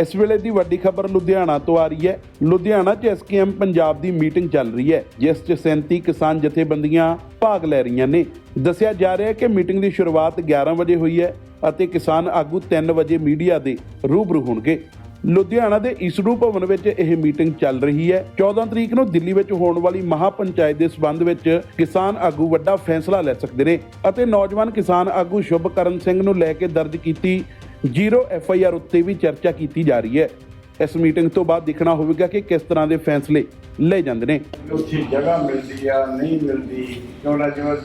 ਇਸ ਵੇਲੇ ਦੀ ਵੱਡੀ ਖਬਰ ਲੁਧਿਆਣਾ ਤੋਂ ਆ ਰਹੀ ਹੈ। ਲੁਧਿਆਣਾ 'ਚ ਐਸਕੇਐਮ ਪੰਜਾਬ ਦੀ ਮੀਟਿੰਗ ਚੱਲ ਰਹੀ ਹੈ, ਜਿਸ 'ਚ 37 ਕਿਸਾਨ ਜਥੇਬੰਦੀਆਂ ਭਾਗ ਲੈ ਰਹੀਆਂ ਨੇ। ਦੱਸਿਆ ਜਾ ਰਿਹਾ ਹੈ ਕਿ ਮੀਟਿੰਗ ਦੀ ਸ਼ੁਰੂਆਤ 11 ਵਜੇ ਹੋਈ ਹੈ ਅਤੇ ਕਿਸਾਨ ਆਗੂ 3 ਵਜੇ ਮੀਡੀਆ ਦੇ ਰੂਬਰੂ ਹੋਣਗੇ। ਲੁਧਿਆਣਾ ਦੇ ਈਸੜੂ ਭਵਨ ਵਿੱਚ ਇਹ ਮੀਟਿੰਗ ਚੱਲ ਰਹੀ ਹੈ। 14 ਤਰੀਕ ਨੂੰ ਦਿੱਲੀ ਵਿੱਚ ਹੋਣ ਵਾਲੀ ਮਹਾ ਪੰਚਾਇਤ ਦੇ ਸਬੰਧ ਵਿੱਚ ਕਿਸਾਨ ਆਗੂ ਵੱਡਾ ਫੈਸਲਾ ਲੈ ਸਕਦੇ ਨੇ ਅਤੇ ਨੌਜਵਾਨ ਕਿਸਾਨ ਆਗੂ ਸ਼ੁਭਕਰਨ ਸਿੰਘ ਨੂੰ ਲੈ ਕੇ ਦਰਜ ਕੀਤੀ ਜ਼ੀਰੋ ਐਫ ਆਈ ਆਰ ਉੱਤੇ ਵੀ ਚਰਚਾ ਕੀਤੀ ਜਾ ਰਹੀ ਹੈ। ਇਸ ਮੀਟਿੰਗ ਤੋਂ ਬਾਅਦ ਦੇਖਣਾ ਹੋਵੇਗਾ ਕਿ ਕਿਸ ਤਰ੍ਹਾਂ ਦੇ ਫੈਸਲੇ ਲਏ ਜਾਂਦੇ ਨੇ। ਉੱਥੇ ਜਗ੍ਹਾ ਮਿਲਦੀ ਆ, ਨਹੀਂ ਮਿਲਦੀ ਕਿਉਂੜਾ ਜੋ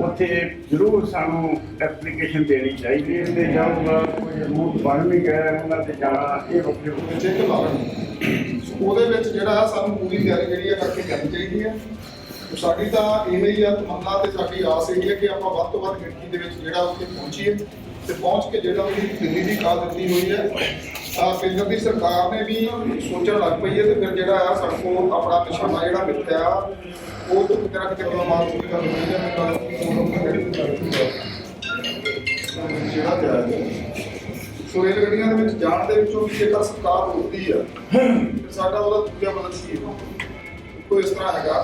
ਉੱਥੇ ਜ਼ਰੂਰ ਸਾਨੂੰ ਐਪਲੀਕੇਸ਼ਨ ਦੇਣੀ ਚਾਹੀਦੀ ਹੈ ਤੇ ਜਾਊਗਾ ਕੋਈ ਮੂੰਹ ਬਣ ਵੀ ਗਿਆ ਉਹਨਾਂ ਤੇ ਜਾਣਾ, ਇਹ ਵੱਖਰੇ ਵੱਖਰੇ ਚੈੱਕ ਲਾਉਣ ਉਹਦੇ ਵਿੱਚ ਜਿਹੜਾ ਸਾਨੂੰ ਪੂਰੀ ਤਿਆਰੀ ਜਿਹੜੀ ਆ ਕਰਕੇ ਕਰਨੀ ਚਾਹੀਦੀ ਹੈ ਸਾਡੀ ਤਾਂ ਇਹ ਹੀ ਆ ਤਮੰਨਾ ਤੇ ਸਾਡੀ ਆਸ ਇਹ ਹੈ ਕਿ ਆਪਾਂ ਵੱਧ ਤੋਂ ਵੱਧ ਗਿਣਤੀ ਦੇ ਵਿੱਚ ਜਿਹੜਾ ਉੱਥੇ ਪਹੁੰਚੀਏ ਤੇ ਪਹੁੰਚ ਕੇ ਜਿਹੜਾ ਉਹਦੀ ਦਿੱਲੀ ਦੀ ਕਾਲ ਦਿੱਤੀ ਹੋਈ ਹੈ ਆ ਕੇਂਦਰ ਦੀ ਸਰਕਾਰ ਨੇ ਵੀ ਸੋਚਣ ਲੱਗ ਪਈ ਹੈ ਤੇ ਫਿਰ ਜਿਹੜਾ ਆ ਸਾਡੇ ਕੋਲ ਆਪਣਾ ਨਿਸ਼ਾਨਾ ਜਿਹੜਾ ਮਿੱਥਿਆ ਉਹ ਤੋਂ ਕਿਤੇ ਨਾ ਕਿਤੇ ਪ੍ਰਮਾਣ ਦੀ ਗੱਲ ਹੋਈ ਹੈ ਜਿਹੜਾ ਜਾਇਜ਼ ਹੈ। ਸੋ ਰੇਲ ਗੱਡੀਆਂ ਦੇ ਵਿੱਚ ਜਾਣ ਦੇ ਵਿੱਚੋਂ ਵੀ ਜੇਕਰ ਸਰਕਾਰ ਰੋਕਦੀ ਆ ਸਾਡਾ ਉਹਦਾ ਦੂਜਾ ਬਦਲ ਕੀ ਹੈ ਕੋਈ ਇਸ ਤਰ੍ਹਾਂ ਹੈਗਾ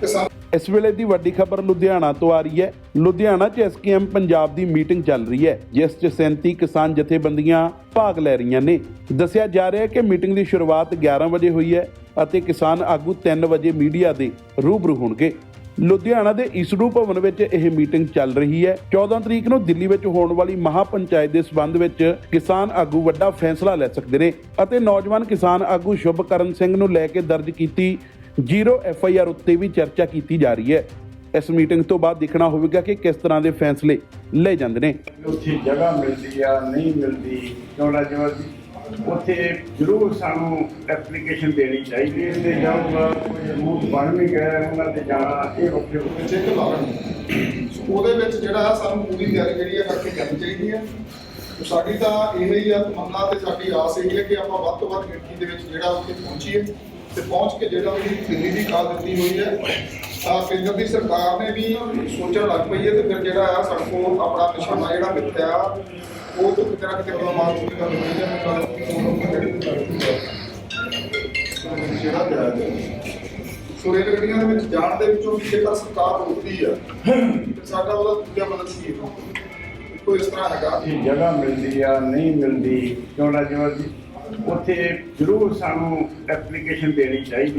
ਕਿ ਸਾਨੂੰ ਇਸ ਵੇਲੇ ਦੀ ਵੱਡੀ ਖਬਰ ਲੁਧਿਆਣਾ ਤੋਂ ਆ ਰਹੀ ਹੈ। ਲੁਧਿਆਣਾ 'ਚ ਐਸਕੇਐਮ ਪੰਜਾਬ ਦੀ ਮੀਟਿੰਗ ਚੱਲ ਰਹੀ ਹੈ ਜਿਸ 'ਚ 37 ਕਿਸਾਨ ਜਥੇਬੰਦੀਆਂ ਭਾਗ ਲੈ ਰਹੀਆਂ ਨੇ। ਦੱਸਿਆ ਜਾ ਰਿਹਾ ਹੈ ਕਿ ਮੀਟਿੰਗ ਦੀ ਸ਼ੁਰੂਆਤ 11 ਵਜੇ ਹੋਈ ਹੈ ਅਤੇ ਕਿਸਾਨ ਆਗੂ 3 ਵਜੇ ਮੀਡੀਆ ਦੇ ਰੂਬਰੂ ਹੋਣਗੇ। ਲੁਧਿਆਣਾ ਦੇ ਈਸੜੂ ਭਵਨ ਵਿੱਚ ਇਹ ਮੀਟਿੰਗ ਚੱਲ ਰਹੀ ਹੈ। 14 ਤਰੀਕ ਨੂੰ ਦਿੱਲੀ ਵਿੱਚ ਹੋਣ ਵਾਲੀ ਮਹਾ ਪੰਚਾਇਤ ਦੇ ਸਬੰਧ ਵਿੱਚ ਕਿਸਾਨ ਆਗੂ ਵੱਡਾ ਫੈਸਲਾ ਲੈ ਸਕਦੇ ਨੇ ਅਤੇ ਨੌਜਵਾਨ ਕਿਸਾਨ ਆਗੂ ਸ਼ੁਭਕਰਨ ਸਿੰਘ ਨੂੰ ਲੈ ਕੇ ਦਰਜ ਕੀਤੀ ਜ਼ੀਰੋ ਐਫ ਆਈ ਆਰ ਉੱਤੇ ਵੀ ਚਰਚਾ ਕੀਤੀ ਜਾ ਰਹੀ ਹੈ। ਇਸ ਮੀਟਿੰਗ ਤੋਂ ਬਾਅਦ ਦੇਖਣਾ ਹੋਵੇਗਾ ਕਿ ਕਿਸ ਤਰ੍ਹਾਂ ਦੇ ਫੈਸਲੇ ਲਏ ਜਾਂਦੇ ਨੇ। ਉੱਥੇ ਜਗ੍ਹਾ ਮਿਲਦੀ ਆ ਨਹੀਂ ਮਿਲਦੀ ਕਿਉਂੜਾ ਜੋ ਉੱਥੇ ਜ਼ਰੂਰ ਸਾਨੂੰ ਐਪਲੀਕੇਸ਼ਨ ਦੇਣੀ ਚਾਹੀਦੀ ਹੈ ਤੇ ਜਾਊਗਾ ਕੋਈ ਮੂੰਹ ਬਣ ਵੀ ਗਿਆ ਉਹਨਾਂ ਤੇ ਜਾਣਾ ਇਹ ਵੱਖਰੇ ਵੱਖਰੇ ਚੈੱਕ ਲਾਉਣ ਉਹਦੇ ਵਿੱਚ ਜਿਹੜਾ ਸਾਨੂੰ ਪੂਰੀ ਤਿਆਰੀ ਜਿਹੜੀ ਆ ਕਰਕੇ ਕਰਨੀ ਚਾਹੀਦੀ ਹੈ ਸਾਡੀ ਤਾਂ ਇਹ ਹੀ ਆ ਤਮੰਨਾ ਤੇ ਸਾਡੀ ਆਸ ਇਹ ਹੈ ਕਿ ਆਪਾਂ ਵੱਧ ਤੋਂ ਵੱਧ ਗਿਣਤੀ ਦੇ ਵਿੱਚ ਜਿਹੜਾ ਉੱਥੇ ਪਹੁੰਚੀਏ ਤੇ ਪਹੁੰਚ ਕੇ ਜਿਹੜਾ ਉਹਦੀ ਦਿੱਲੀ ਦੀ ਕਾਲ ਦਿੱਤੀ ਹੋਈ ਹੈ ਆ ਕੇਂਦਰ ਦੀ ਸਰਕਾਰ ਨੇ ਵੀ ਸੋਚਣ ਲੱਗ ਪਈ ਹੈ ਤੇ ਫਿਰ ਜਿਹੜਾ ਆ ਸਾਡੇ ਕੋਲ ਆਪਣਾ ਨਿਸ਼ਾਨਾ ਜਿਹੜਾ ਮਿੱਥਿਆ ਉਹ ਤੋਂ ਕਿਤੇ ਨਾ ਕਿਤੇ ਪ੍ਰਮਾਣ ਦੀ ਗੱਲ ਹੋਈ ਹੈ ਜਿਹੜਾ ਹੈ। ਸੋ ਰੇਲ ਗੱਡੀਆਂ ਦੇ ਵਿੱਚ ਜਾਣ ਦੇ ਵਿੱਚੋਂ ਵੀ ਜੇਕਰ ਸਰਕਾਰ ਰੋਕਦੀ ਆ ਤੇ ਸਾਡਾ ਉਹਦਾ ਦੂਜਾ ਕੀ ਹੈ? ਕੋਈ ਇਸ ਤਰ੍ਹਾਂ ਹੈਗਾ? ਉੱਥੇ ਜਗ੍ਹਾ ਮਿਲਦੀ ਆ ਨਹੀਂ ਮਿਲਦੀ ਕਿਉਂੜਾ ਜੋ ਉੱਥੇ ਜ਼ਰੂਰ ਸਾਨੂੰ ਐਪਲੀਕੇਸ਼ਨ ਦੇਣੀ ਚਾਹੀਦੀ